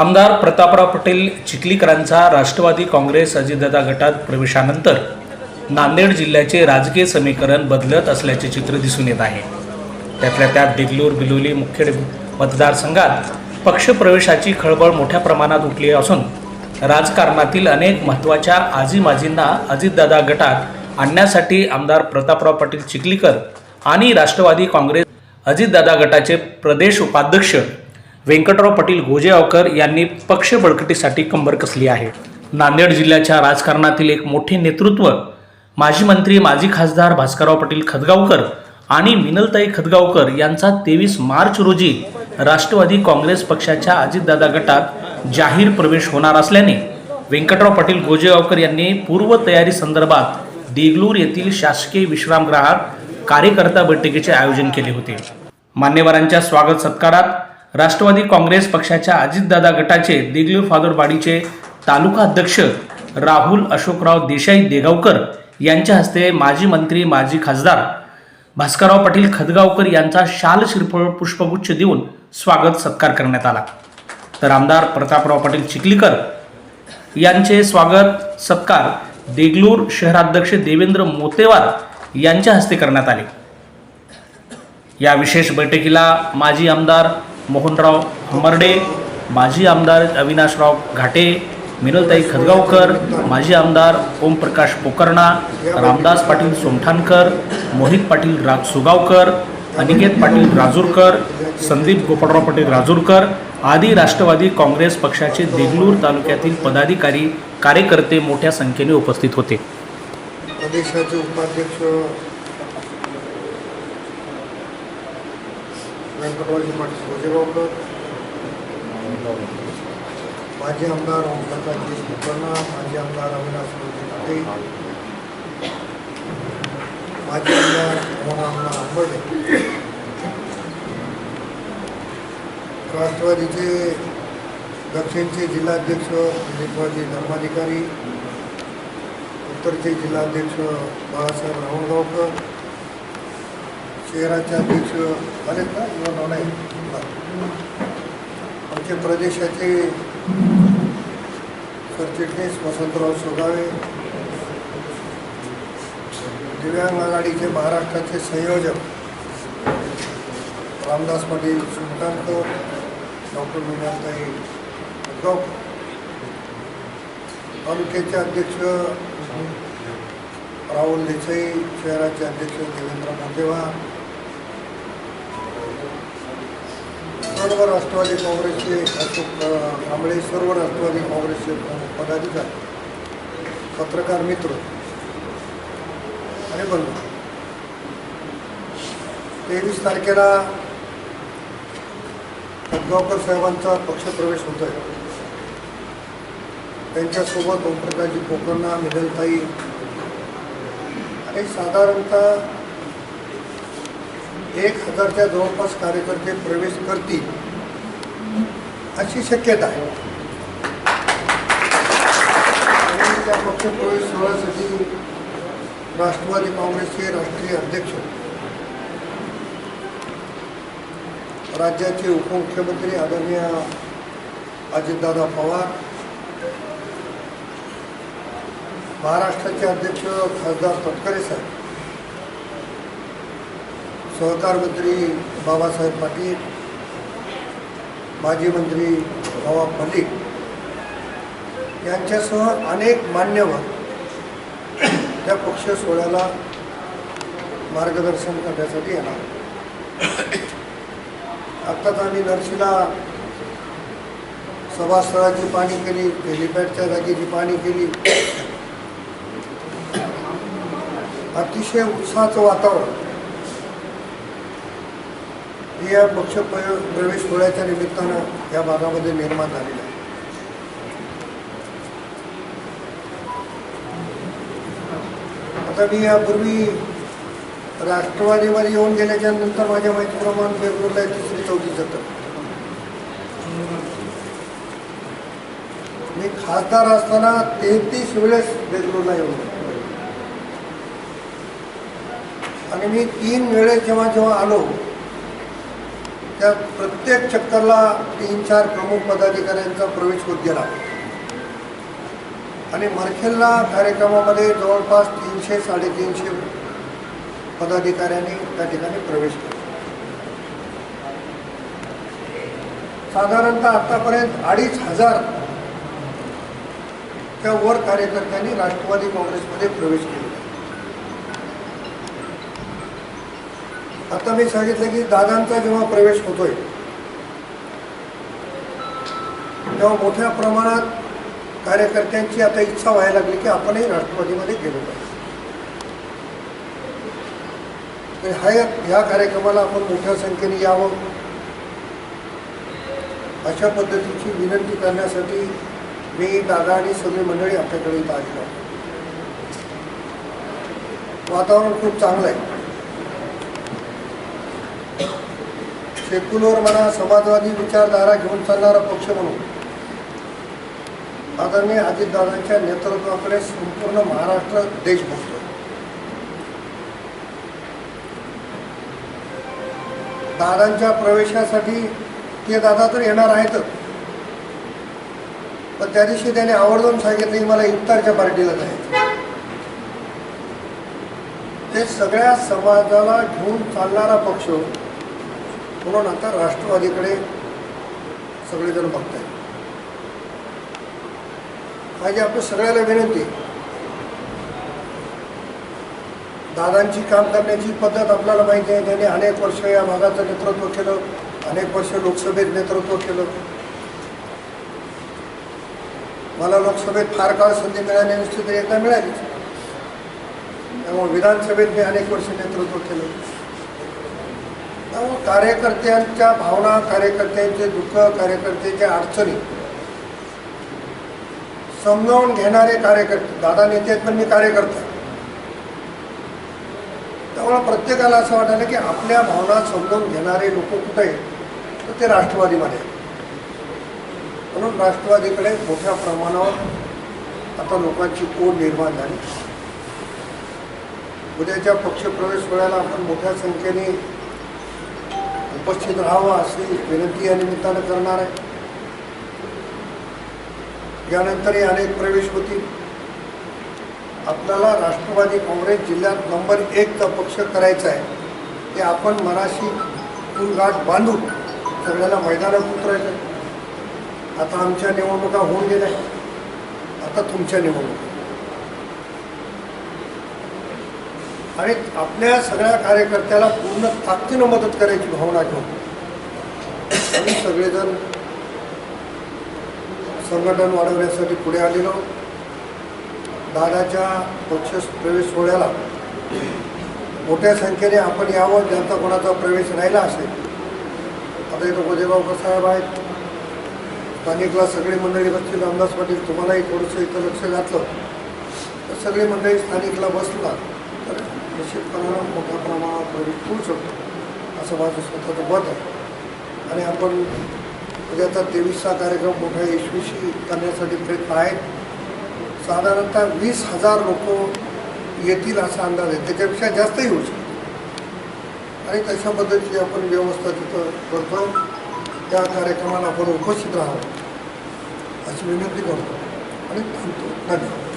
आमदार प्रतापराव पटेल चिखलीकरांचा राष्ट्रवादी काँग्रेस अजितदादा गटात प्रवेशानंतर नांदेड जिल्ह्याचे राजकीय समीकरण बदलत असल्याचे चित्र दिसून येत आहे. त्यातल्या त्यात देगलूर बिलोली मुखेड मतदारसंघात पक्षप्रवेशाची खळबळ मोठ्या प्रमाणात उठली असून राजकारणातील अनेक महत्त्वाच्या आजीमाजींना अजितदादा गटात आणण्यासाठी आमदार प्रतापराव पाटील चिखलीकर आणि राष्ट्रवादी काँग्रेस अजितदादा गटाचे प्रदेश उपाध्यक्ष व्यंकटराव पाटील गोजेगावकर यांनी पक्ष बळकटीसाठी कंबर कसली आहे? नांदेड जिल्ह्याच्या राजकारणातील एक मोठे नेतृत्व माजी मंत्री माजी खासदार भास्करराव पाटील खदगावकर आणि मिनलताई खदगावकर यांचा तेवीस मार्च रोजी राष्ट्रवादी काँग्रेस पक्षाच्या अजितदादा गटात जाहीर प्रवेश होणार असल्याने व्यंकटराव पाटील गोजेगावकर यांनी पूर्वतयारी संदर्भात देगलूर येथील शासकीय विश्रामगृहात कार्यकर्ता बैठकीचे आयोजन केले होते. मान्यवरांच्या स्वागत सत्कारात राष्ट्रवादी काँग्रेस पक्षाच्या अजितदादा गटाचे देगलूर फादरवाडीचे तालुका अध्यक्ष राहुल अशोकराव देसाई देगावकर यांच्या हस्ते माजी मंत्री माजी खासदार भास्करराव पाटील खदगावकर यांचा शाल शिरफळ पुष्पगुच्छ देऊन स्वागत सत्कार करण्यात आला. तर आमदार प्रतापराव पाटील चिखलीकर यांचे स्वागत सत्कार देगलूर शहराध्यक्ष देवेंद्र मोतेवार यांच्या हस्ते करण्यात आले. या विशेष बैठकीला माजी आमदार मोहनराव हंबर्डे माजी आमदार अविनाशराव घाटे मिनलताई खदगावकर माजी आमदार ओमप्रकाश पोकर्णा रामदास पाटील सोमठाणकर मोहित पाटील राज सुगावकर अनिकेत पाटील राजूरकर संदीप गोपाळराव पाटील राजूरकर आदी राष्ट्रवादी काँग्रेस पक्षाचे देगलूर तालुक्यातील पदाधिकारी कार्यकर्ते मोठ्या संख्येने उपस्थित होते. प्रदेशाचे उपाध्यक्ष व्यंकटरावजी पाटील गोजेगावकर माजी आमदार ओमप्रकाश कुलकर्णा माजी आमदार अविनाश मोदी घाटे माजी आमदार मोहन आंबर्डे राष्ट्रवादीचे दक्षिणचे जिल्हाध्यक्ष दिलीपरावजी धर्माधिकारी उत्तरचे जिल्हाध्यक्ष बाळासाहेब रावणगावकर शहराचे अध्यक्ष आले ना? किंवा नाव आमचे प्रदेशाचे सरचिटणीस वसंतराव सोगावे. दिव्यांग आघाडीचे महाराष्ट्राचे संयोजक रामदास पाटील सुलतानकर डॉक्टर विनाताई उद्धव. तालुक्याचे अध्यक्ष राहुल देसाई शहराचे अध्यक्ष देवेंद्र मोतेवार सर्व राष्ट्रवादी काँग्रेसचे अशोक कांबळे सर्व राष्ट्रवादी काँग्रेसचे पदाधिकारी पत्रकार मित्र आणि बंधू. तेवीस तारखेला खतगावकर साहेबांचा पक्षप्रवेश होत आहे त्यांच्यासोबत ओमप्रकाशजी पोकर्णा मिडलताई आणि साधारणतः एक हजारच्या जवळपास कार्यकर्ते प्रवेश करतील अशी शक्यता आहे. त्या पक्षप्रवेश सोहळ्यासाठी राष्ट्रवादी काँग्रेसचे राष्ट्रीय अध्यक्ष राज्याचे उपमुख्यमंत्री आदरणीय अजितदादा पवार महाराष्ट्राचे अध्यक्ष खासदार तटकरे साहेब सहकार मंत्री बाबासाहेब पाटील माजी मंत्री नवाब मलिक यांच्यासह अनेक मान्यवर त्या पक्ष सोहळ्याला मार्गदर्शन करण्यासाठी येणार आत्ताच आम्ही नर्शीला सभास्थळाची पाणी केली हेलिपॅडच्या जागेची पाणी केली. अतिशय उत्साहाचं वातावरण. या पक्ष प्रवेश सोहळ्याच्या निमित्तानं या भागामध्ये निर्माण झालेलं आहे. आता मी यापूर्वी राष्ट्रवादीवर येऊन गेल्याच्यानंतर माझ्या माहितीप्रमाणे बेंगळूरला तिसरी चौथी जातं. मी खासदार असताना तेहतीस वेळेस बेंगलोरला येऊन आणि मी तीन वेळेस जेव्हा जेव्हा आलो त्या प्रत्येक चक्करला तीन चार प्रमुख पदाधिकाऱ्यांचा प्रवेश होत गेला. आणि मरखेलला कार्यक्रमामध्ये जवळपास तीनशे साडेतीनशे पदाधिकाऱ्यांनी त्या ठिकाणी प्रवेश केला. साधारणतः आतापर्यंत अडीच हजार त्या वर कार्यकर्त्यांनी राष्ट्रवादी काँग्रेसमध्ये प्रवेश केला. आता मी सांगितलं की दादांचा जेव्हा प्रवेश होतोय तेव्हा मोठ्या प्रमाणात कार्यकर्त्यांची आता इच्छा व्हायला लागली की आपणही राष्ट्रवादीमध्ये गेलो पाहिजे. तर ह्या ह्या कार्यक्रमाला आपण मोठ्या संख्येने यावं. अशा पद्धतीची विनंती करण्यासाठी मी दादा आणि सगळी मंडळी आपल्याकडे इथं आली वातावरण खूप चांगलं आहे. सेक्युलर म्हणा समाजवादी विचारधारा घेऊन चालणारा पक्ष म्हणून. आदरणीय अजितदादांच्या नेतृत्वाकडे संपूर्ण महाराष्ट्र देश बघतो दादांच्या प्रवेशासाठी ते दादा तर येणार आहेतच पण त्या दिवशी त्याने आवर्जून सांगितलं की मला इफ्तारच्या पार्टीला जायचं ते सगळ्या समाजाला घेऊन चालणारा पक्ष म्हणून आता राष्ट्रवादीकडे सगळेजण बघतायत. माझी आपल्या सगळ्याला विनंती दादांची काम करण्याची पद्धत आपल्याला माहिती आहे. त्यांनी अनेक वर्ष या भागाचं नेतृत्व केलं अनेक वर्ष लोकसभेत नेतृत्व केलं. मला लोकसभेत फार काळ संधी मिळाली नसती तरी एकदा मिळालीच. त्यामुळे विधानसभेत मी अनेक वर्ष नेतृत्व केलं. कार्यकर्त्यांच्या भावना कार्यकर्त्यांचे दुःख कार्यकर्त्यांच्या अडचणी समजावून घेणारे कार्यकर्ते दादा नेते आहेत पण मी कार्यकर्ता. त्यामुळे प्रत्येकाला असं वाटायला की आपल्या भावना समजून घेणारे लोक कुठे आहेत? तर ते राष्ट्रवादीमध्ये म्हणून राष्ट्रवादीकडे मोठ्या प्रमाणावर आता लोकांची कोण निर्माण झाली. उद्याच्या पक्षप्रवेश वेळेला आपण मोठ्या संख्येने उपस्थित राहावं अशी विनंती या निमित्तानं करणार आहे. यानंतरही अनेक प्रवेश होतील. आपल्याला राष्ट्रवादी काँग्रेस जिल्ह्यात नंबर एकचा पक्ष करायचा आहे. ते आपण मनाशी गाठ बांधून सगळ्याला मैदानात उतरायचं. आता आमच्या निवडणुका होऊन गेल्या. आता तुमच्या निवडणुका. आणि आपल्या सगळ्या कार्यकर्त्याला पूर्ण ताकदीनं मदत करायची भावना घेऊन आम्ही सगळेजण संघटन वाढवण्यासाठी पुढे आलेलो. दादाच्या पक्ष प्रवेश सोहळ्याला मोठ्या संख्येने आपण यावं ज्यांचा कोणाचा प्रवेश राहिला असेल. आता इथं गोदेगावकर साहेब आहेत. स्थानिकला सगळी मंडळी बसतील. रामदास पाटील तुम्हालाही थोडंसं इथं लक्ष घातलं. तर सगळी मंडळी स्थानिकला बसला. तर निश्चितपणानं मोठ्या प्रमाणात प्रेरित होऊ शकतो. असं माझं स्वतःचं मत आहे. आणि आपण उद्याचा तेवीसचा कार्यक्रम मोठ्या यशस्वी करण्यासाठी प्रयत्न आहेत. साधारणतः वीस हजार लोक येतील असा अंदाज आहे. त्याच्यापेक्षा जास्तही होऊ शकतो. आणि तशा पद्धतीची आपण व्यवस्था तिथं करतो त्या कार्यक्रमाला आपण उपस्थित राहावं. अशी विनंती करतो. आणि थांबतो. धन्यवाद.